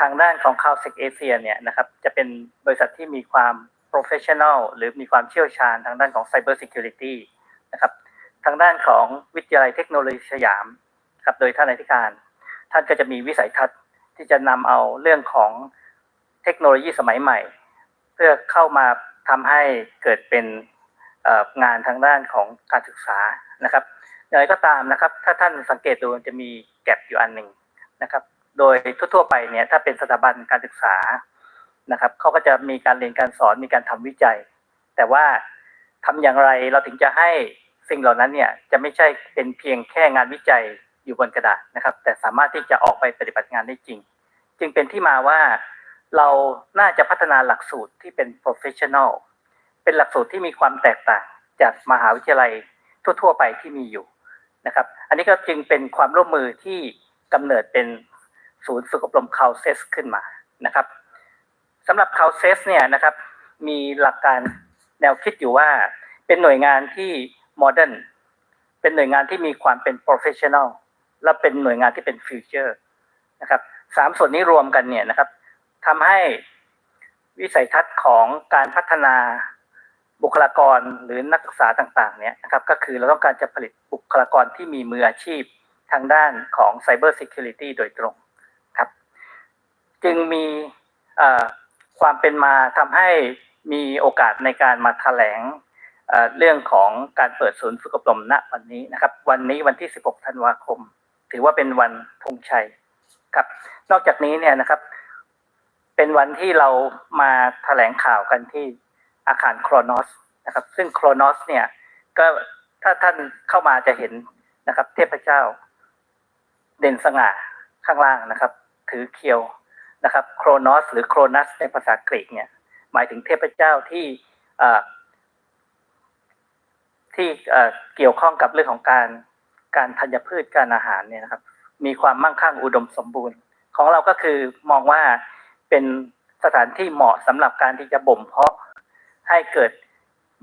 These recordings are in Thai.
ทางด้านของ c o u s e c Asia เนี่ยนะครับจะเป็นบริษัทที่มีความ professional หรือมีความเชี่ยวชาญทางด้านของ cyber security นะครับทางด้านของวิทยาลัยเทคโนโลยีสยามครับโดยท่านอธิการ ท่านก็จะมีวิสัยทัศน์ที่จะนำเอาเรื่องของเทคโนโลยีสมัยใหม่ เพื่อเข้ามาทำให้เกิดเป็นงานทางด้านของการศึกษานะครับอย่างไรก็ตามนะครับ ถ้าท่านสังเกตดูจะมีแกลบอยู่อันหนึ่งนะครับ โดยทั่วๆไปเนี่ยถ้าเป็นสถาบันการศึกษานะครับเขาก็จะมีการเรียนการสอนมีการทำวิจัย แต่ว่าทำอย่างไรเราถึงจะให้สิ่งเหล่านั้นเนี่ยจะไม่ใช่เป็นเพียงแค่งานวิจัยอยู่บนกระดาษนะครับ แต่สามารถที่จะออกไปปฏิบัติงานได้จริง จึงเป็นที่มาว่าเราน่าจะพัฒนาหลักสูตรที่เป็น professional เป็นหลักสูตรที่มีความแตกต่างจากมหาวิทยาลัยทั่ว ๆ ไปที่มีอยู่นะครับ อันนี้ก็จึงเป็นความร่วมมือที่กำเนิดเป็น ศูนย์ฝึกอบรมคาเซสขึ้นมานะครับสำหรับคาเซสเนี่ยนะครับมีหลักการแนวคิดอยู่ว่าเป็นหน่วยงานที่โมเดิร์นเป็นหน่วยงานที่มีความเป็นโปรเฟชชั่นอลและเป็นหน่วยงานที่เป็นฟิวเจอร์นะครับสามส่วนนี้รวมกันเนี่ยนะครับทำให้วิสัยทัศน์ของการพัฒนาบุคลากรหรือนักศึกษาต่างๆเนี่ยนะครับก็คือเราต้องการจะผลิตบุคลากรที่มีมืออาชีพทางด้านของ Cyber Security โดยตรง จึงมีความเป็นมาทำให้มีโอกาสในการมาแถลงเอ่อเรื่องของการเปิดศูนย์ฝึกอบรมณวันนี้นะครับ วันนี้วันที่ 16 ธันวาคม ถือว่าเป็นวันธงชัยครับ นอกจากนี้เนี่ยนะครับ เป็นวันที่เรามาแถลงข่าวกันที่อาคารโครนอสนะครับ ซึ่งโครนอสเนี่ยก็ถ้าท่านเข้ามาจะเห็นนะครับ เทพเจ้า เด่นสง่าข้างล่างนะครับ ถือเคียว นะครับโครนอสหรือโครนัสในภาษากรีกเนี่ย หมายถึงเทพเจ้าที่ที่เกี่ยวข้องกับเรื่องของการการธัญพืชการอาหารเนี่ยนะครับ มีความมั่งคั่งอุดมสมบูรณ์ ของเราก็คือมองว่าเป็นสถานที่เหมาะสำหรับการที่จะบ่มเพาะให้เกิด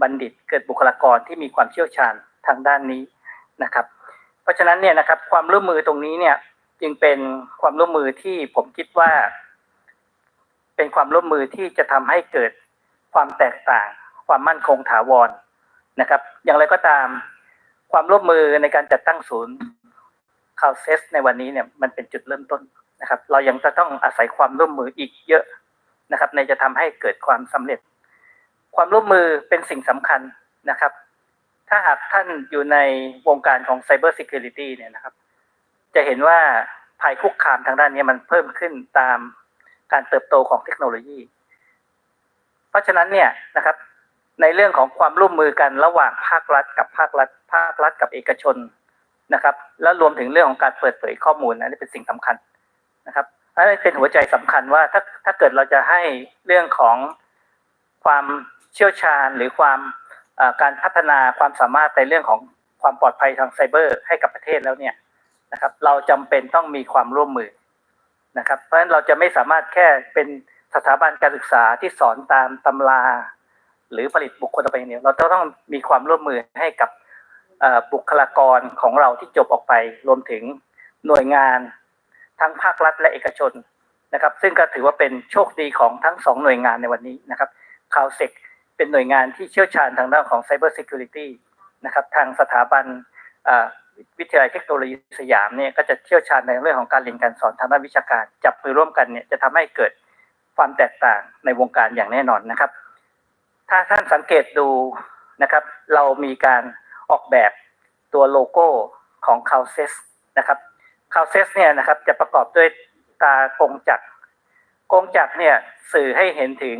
บัณฑิตเกิดบุคลากรที่มีความเชี่ยวชาญทางด้านนี้นะครับ เพราะฉะนั้นเนี่ยนะครับความร่วมมือตรงนี้เนี่ยจึงเป็นความร่วมมือที่ผมคิดว่า เป็นความร่วมมือที่จะทำให้เกิดความแตกต่าง ความมั่นคงถาวรนะครับ อย่างไรก็ตามความร่วมมือในการจัดตั้งศูนย์คาวเซสในวันนี้เนี่ยมันเป็นจุดเริ่มต้นนะครับ เรายังจะต้องอาศัยความร่วมมืออีกเยอะนะครับ ในจะทำให้เกิดความสำเร็จ ความร่วมมือเป็นสิ่งสำคัญนะครับ ถ้าหากท่านอยู่ในวงการของ Cyber Security เนี่ยนะครับ จะเห็นว่าภัยคุกคามทางด้านนี้มันเพิ่มขึ้นตาม การเติบโตของเทคโนโลยี เพราะฉะนั้นเนี่ยนะครับ ในเรื่องของความร่วมมือกันระหว่างภาครัฐกับภาครัฐ ภาครัฐกับเอกชนนะครับ แล้วรวมถึงเรื่องของการเปิดเผยข้อมูลนะนี่เป็นสิ่งสำคัญนะครับอันนี้เป็นหัวใจสำคัญว่าถ้าถ้าเกิดเราจะให้เรื่องของความเชี่ยวชาญหรือความการพัฒนาความสามารถในเรื่องของความปลอดภัยทางไซเบอร์ให้กับประเทศแล้วเนี่ยนะครับ เราจำเป็นต้องมีความร่วมมือ นะครับ เพราะฉะนั้นเราจะไม่สามารถแค่เป็นสถาบันการศึกษาที่สอนตามตำรา หรือผลิตบุคคลต่อไปอย่างเดียวเราต้องมีความร่วมมือให้กับบุคลากรของเราที่จบออกไป รวมถึงหน่วยงานทั้งภาครัฐและเอกชนนะครับ ซึ่งก็ถือว่าเป็นโชคดีของทั้งสองหน่วยงานในวันนี้นะครับคาวเซกเป็นหน่วยงานที่เชี่ยวชาญทางด้านของ Cyber Security นะครับ ทางสถาบัน วิทยาลัยเทคโนโลยีสยามเนี่ยก็จะเชี่ยวชาญในเรื่องของการเรียนการสอนทางด้านวิชาการ จับมือร่วมกันเนี่ยจะทำให้เกิดความแตกต่างในวงการอย่างแน่นอนนะครับ ถ้าท่านสังเกตดูนะครับ เรามีการออกแบบตัวโลโก้ของ c o u s e s นะครับ c o u s e s เนี่ยนะครับจะประกอบด้วยตากงจักรกงจักรเนี่ยสื่อให้เห็นถึง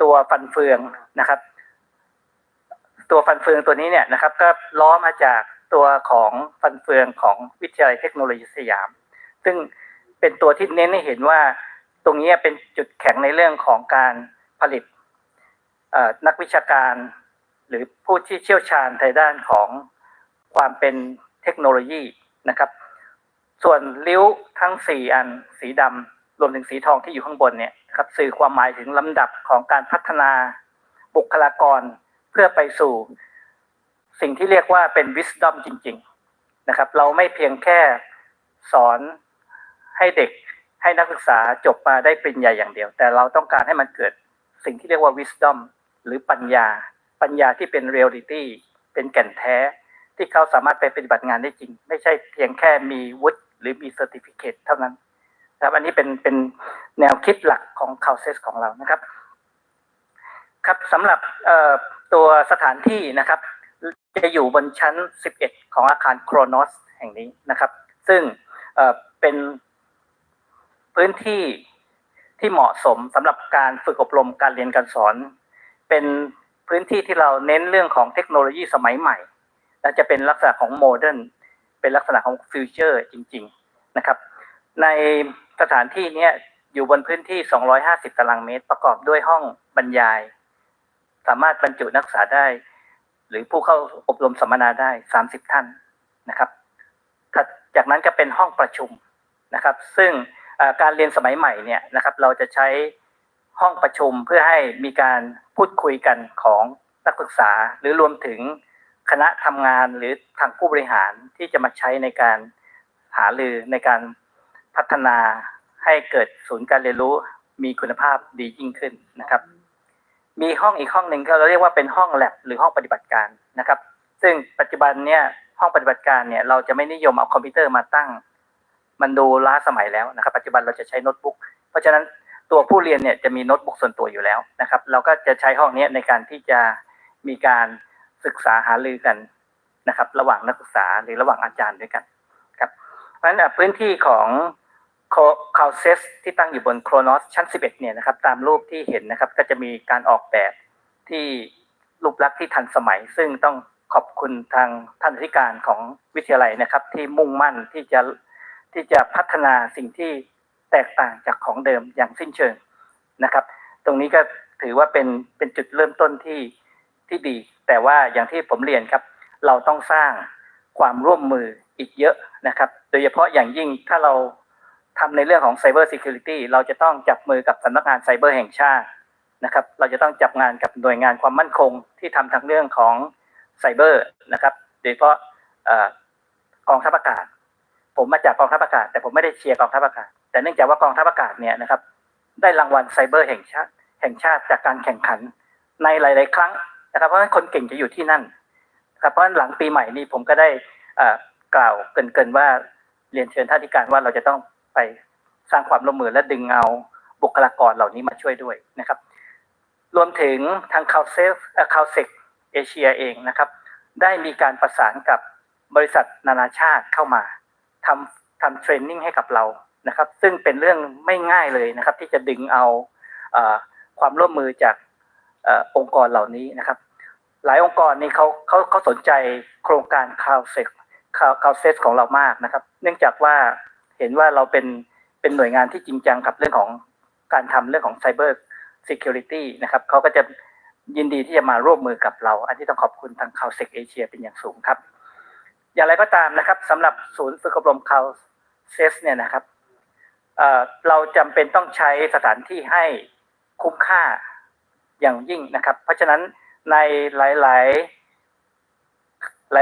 ตัวฟันเฟืองนะครับ ตัวฟันเฟืองตัวนี้เนี่ยนะครับ ก็ล้อมาจาก ตัวของฟันเฟืองของวิทยาลัยเทคโนโลยีสยาม ซึ่งเป็นตัวที่เน้นให้เห็นว่าตรงนี้เป็นจุดแข็งในเรื่องของการผลิตนักวิชาการ หรือผู้ที่เชี่ยวชาญในด้านของความเป็นเทคโนโลยีนะครับ ส่วนริ้วทั้งสี่อันสีดำรวมถึงสีทองที่อยู่ข้างบนเนี่ยครับสื่อความหมายถึงลำดับของการพัฒนาบุคลากรเพื่อไปสู่ สิ่งที่เรียกว่าเป็น wisdom จริง ๆนะครับ เราไม่เพียงแค่สอนให้เด็กให้นักศึกษาจบมาได้ปริญญาอย่างเดียว แต่เราต้องการให้มันเกิดสิ่งที่เรียกว่า wisdom หรือปัญญา ปัญญาที่เป็น reality เป็นแก่นแท้ ที่เขาสามารถไปปฏิบัติงานได้จริง ไม่ใช่เพียงแค่มีวุฒิหรือมี certificate เท่านั้นครับอันนี้เป็นเป็นแนวคิดหลักของ c o u s e s ของเรานะครับ ครับสำหรับตัวสถานที่นะครับ จะอยู่บนชั้น 11 ของอาคารโครนอสแห่งนี้นะครับ ซึ่งเป็นพื้นที่ที่เหมาะสมสำหรับการฝึกอบรมการเรียนการสอน เป็นพื้นที่ที่เราเน้นเรื่องของเทคโนโลยีสมัยใหม่ และจะเป็นลักษณะของโมเดิร์นเป็นลักษณะของฟิวเจอร์จริง ๆนะครับ ในสถานที่นี้อยู่บนพื้นที่ 250 ตารางเมตร ประกอบด้วยห้องบรรยาย สามารถบรรจุนักศึกษาได้ หรือผู้เข้าอบรมสัมมนาได้30ท่านนะครับจากนั้นก็เป็นห้องประชุมนะครับ ซึ่งการเรียนสมัยใหม่เนี่ยนะครับ เราจะใช้ห้องประชุมเพื่อให้มีการพูดคุยกันของนักศึกษา หรือรวมถึงคณะทำงานหรือทางผู้บริหารที่จะมาใช้ในการหารือในการพัฒนาให้เกิดศูนย์การเรียนรู้มีคุณภาพดียิ่งขึ้นนะครับ มีห้องอีกห้องหนึ่งก็เราเรียกว่าเป็นห้องแลบหรือห้องปฏิบัติการนะครับ ซึ่งปัจจุบันเนี่ยห้องปฏิบัติการเนี่ยเราจะไม่นิยมเอาคอมพิวเตอร์มาตั้ง มันดูล้าสมัยแล้วนะครับ ปัจจุบันเราจะใช้โน้ตบุ๊กเพราะฉะนั้นตัวผู้เรียนเนี่ยจะมีโน้ตบุ๊กส่วนตัวอยู่แล้วนะครับ เราก็จะใช้ห้องนี้ในการที่จะมีการศึกษาหารือกันนะครับ ระหว่างนักศึกษาหรือระหว่างอาจารย์ด้วยกันครับเพราะฉะนั้นพื้นที่ของ คาเซสที่ตั้งอยู่บนโครนอสชั้น 11 เนี่ยนะครับตามรูปที่เห็นนะครับก็จะมีการออกแบบที่รูปลักษณ์ที่ทันสมัย ซึ่งต้องขอบคุณทางท่านอธิการของวิทยาลัยนะครับ ที่มุ่งมั่นที่จะที่จะพัฒนาสิ่งที่แตกต่างจากของเดิมอย่างสิ้นเชิงนะครับ ตรงนี้ก็ถือว่าเป็นเป็นจุดเริ่มต้นที่ที่ดี แต่ว่าอย่างที่ผมเรียนครับ เราต้องสร้างความร่วมมืออีกเยอะนะครับ โดยเฉพาะอย่างยิ่งถ้าเรา ทำในเรื่องของ Cyber Security เราจะต้องจับมือกับสำนักงานไซเบอร์แห่งชาตินะครับ เราจะต้องจับงานกับหน่วยงานความมั่นคงที่ทำทางเรื่องของไซเบอร์นะครับ โดยเฉพาะกองทัพอากาศ ผมมาจากกองทัพอากาศ แต่ผมไม่ได้เชียร์กองทัพอากาศ แต่เนื่องจากว่ากองทัพอากาศเนี่ยนะครับ ได้รางวัลไซเบอร์แห่งชาติ แห่งชาติจากการแข่งขันในหลาย ๆ ครั้งนะครับเพราะฉะนั้นคนเก่งจะอยู่ที่นั่นนะครับเพราะฉะนั้นหลังปีใหม่นี้ผมก็ได้กล่าวเกินๆว่าเรียนเชิญท่านอธิการว่าเราจะต้อง ไปสร้างความร่วมมือและดึงเอาบุคลากรเหล่านี้มาช่วยด้วยนะครับ รวมถึงทาง c o u n c i l c o u n c i l เอเชียเองนะครับ ได้มีการประสานกับบริษัทนานาชาติเข้ามาทำทำเทรนนิ่งให้กับเรานะครับ ซึ่งเป็นเรื่องไม่ง่ายเลยนะครับ ที่จะดึงเอาอความร่วมมือจากออองค์กรเหล่านี้นะครับ หลายองค์กรนี่เขาเขาเขาสนใจโครงการ c o u n c i l c o u n c i l ของเรามากนะครับ เนื่องจากว่า เห็นว่าเราเป็นเป็นหน่วยงานที่จริงจังกับเรื่องของการทำเรื่องของ Cyber Security นะครับเขาก็จะยินดีที่จะมาร่วมมือกับเรา อันที่ต้องขอบคุณทาง c o u n c i l เอเชียเป็นอย่างสูงครับ อย่างไรก็ตามนะครับสำหรับศูนย์ฝึกอบรม c o u n c i l เนี่ยนะครับเเราจำเป็นต้องใช้สถานที่ให้คุ้มค่าอย่างยิ่งนะครับ เพราะฉะนั้นในหลา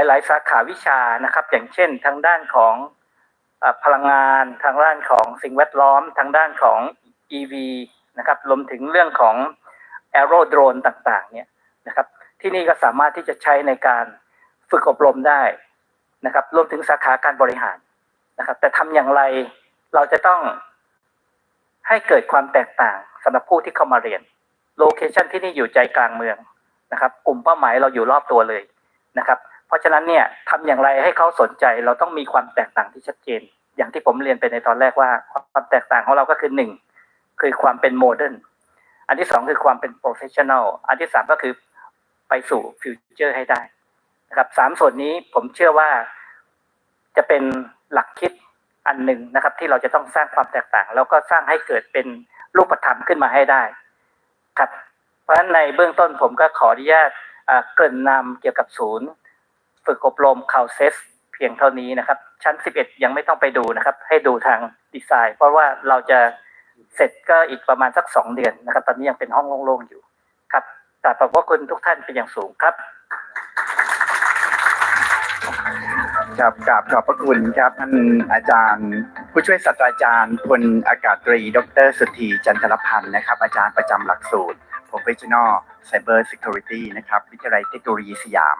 ย ๆ หลาย ๆ สาขาวิชานะครับ อย่างเช่น ทางด้านของ พลังงานทางด้านของสิ่งแวดล้อมทางด้านของ EV นะครับรวมถึงเรื่องของ aero drone ต่างๆเนี่ยนะครับที่นี่ก็สามารถที่จะใช้ในการฝึกอบรมได้นะครับรวมถึงสาขาการบริหารนะครับ แต่ทำอย่างไรเราจะต้องให้เกิดความแตกต่างสำหรับผู้ที่เข้ามาเรียนโลเคชันที่นี่อยู่ใจกลางเมืองนะครับ กลุ่มเป้าหมายเราอยู่รอบตัวเลยนะครับ เพราะฉะนั้นเนี่ยทำอย่างไรให้เขาสนใจเราต้องมีความแตกต่างที่ชัดเจน อย่างที่ผมเรียนไปในตอนแรกว่า ความแตกต่างของเราก็คือหนึ่งคือความเป็นโมเดิร์นอันที่สองคือความเป็นโปรเฟชชั่นอลอันที่สามก็คือไปสู่ฟิวเจอร์ให้ได้นะครับสามส่วนนี้ผมเชื่อว่าจะเป็นหลักคิดอันหนึ่งนะครับ ที่เราจะต้องสร้างความแตกต่าง แล้วก็สร้างให้เกิดเป็นรูปธรรมขึ้นมาให้ได้ ครับ เพราะฉะนั้นในเบื้องต้นผมก็ขออนุญาตเกริ่นนำเกี่ยวกับศูนย์ ฝึกอบรม c o u c e s เพียงเท่านี้นะครับ ชั้น 11 ยังไม่ต้องไปดูนะครับ ให้ดูทางดีไซน์ เพราะว่าเราจะเสร็จก็อีกประมาณสัก 2 เดือนนะครับ ตอนนี้ยังเป็นห้องโล่งๆอยู่ครับกราบขอบพระคุณทุกท่านเป็นอย่างสูงครับครับกราบขอบพระคุณครับท่านอาจารย์ ผู้ช่วยศาสตราจารย์พลอากาศตรี ดร สุธีจันทรพันธ์นะครับ อาจารย์ประจำหลักสูตร Professional Cyber Security นะครับ วิทยาลัยเทคโนโลยีสยาม